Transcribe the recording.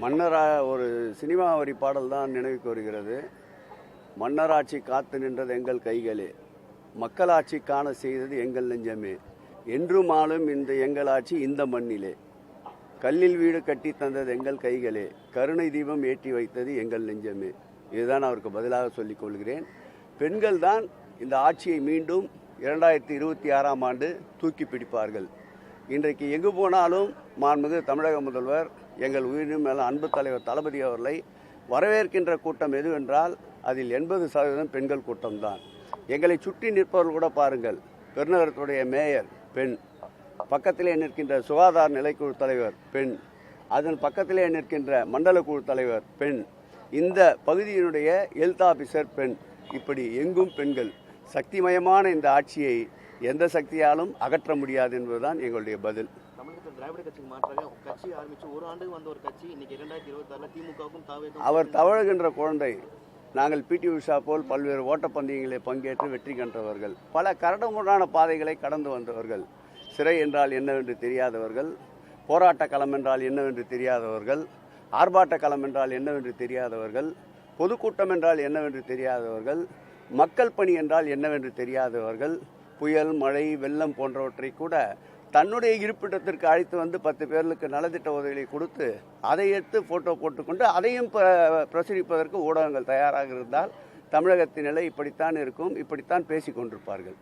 மன்னரா ஒரு சினிமா வரி பாடல் தான் நினைவுக்கு வருகிறது. மன்னராட்சி காத்து நின்றது எங்கள் கைகளே. மக்களாட்சி காண செய்தது எங்கள் நெஞ்சமே. என்றும் ஆளும் இந்த எங்கள் ஆட்சி இந்த மண்ணிலே. கல்லில் வீடு கட்டி தந்தது எங்கள் கைகளே. கருணை தீபம் ஏற்றி வைத்தது எங்கள் நெஞ்சமே. இதுதான் அவருக்கு பதிலாக சொல்லிக் கொள்கிறேன். பெண்கள் தான் இந்த ஆட்சியை மீண்டும் இரண்டாயிரத்தி இருபத்தி ஆறாம் ஆண்டு தூக்கி பிடிப்பார்கள். இன்றைக்கு எங்கு போனாலும் மாண்புமிகு தமிழக முதல்வர் எங்கள் உயிரினும் மேல அன்பு தலைவர் தளபதி அவர்களை வரவேற்கின்ற கூட்டம் எதுவென்றால் அதில் எண்பது சதவீதம் பெண்கள் கூட்டம்தான். எங்களை சுற்றி நிற்பவர்கள் கூட பாருங்கள். பெருநகரத்துடைய மேயர் பெண். பக்கத்திலே நிற்கின்ற சுகாதார நிலைக்குழு தலைவர் பெண். அதன் பக்கத்திலே நிற்கின்ற மண்டல குழு தலைவர் பெண். இந்த பகுதியினுடைய ஹெல்த் ஆபீசர் பெண். இப்படி எங்கும் பெண்கள் சக்திமயமான இந்த ஆட்சியை எந்த சக்தியாலும் அகற்ற முடியாது என்பதுதான் எங்களுடைய பதில். அவர் தவழுகின்ற குழந்தை. நாங்கள் பிடி உஷா போல் பல்வேறு ஓட்டப்பந்தயங்களில் பங்கேற்று வெற்றி கண்டவர்கள். பல கரடுமுரடான பாதைகளை கடந்து வந்தவர்கள். சிறை என்றால் என்னவென்று தெரியாதவர்கள். போராட்ட களம் என்றால் என்னவென்று தெரியாதவர்கள். ஆர்ப்பாட்ட களம் என்றால் என்னவென்று தெரியாதவர்கள். பொதுக்கூட்டம் என்றால் என்னவென்று தெரியாதவர்கள். மக்கள் பணி என்றால் என்னவென்று தெரியாதவர்கள். புயல் மழை வெள்ளம் போன்றவற்றை கூட தன்னுடைய இருப்பிடத்திற்கு அழைத்து வந்து பத்து பேர்களுக்கு நலத்திட்ட உதவிகளை கொடுத்து அதை எடுத்து போட்டோ போட்டுக்கொண்டு அதையும் ப- பிரசுரிப்பதற்கு ஊடகங்கள் தயாராக இருந்தால் தமிழகத்தின் நிலை இப்படித்தான் இருக்கும் இப்படித்தான் பேசிக் கொண்டிருப்பார்கள்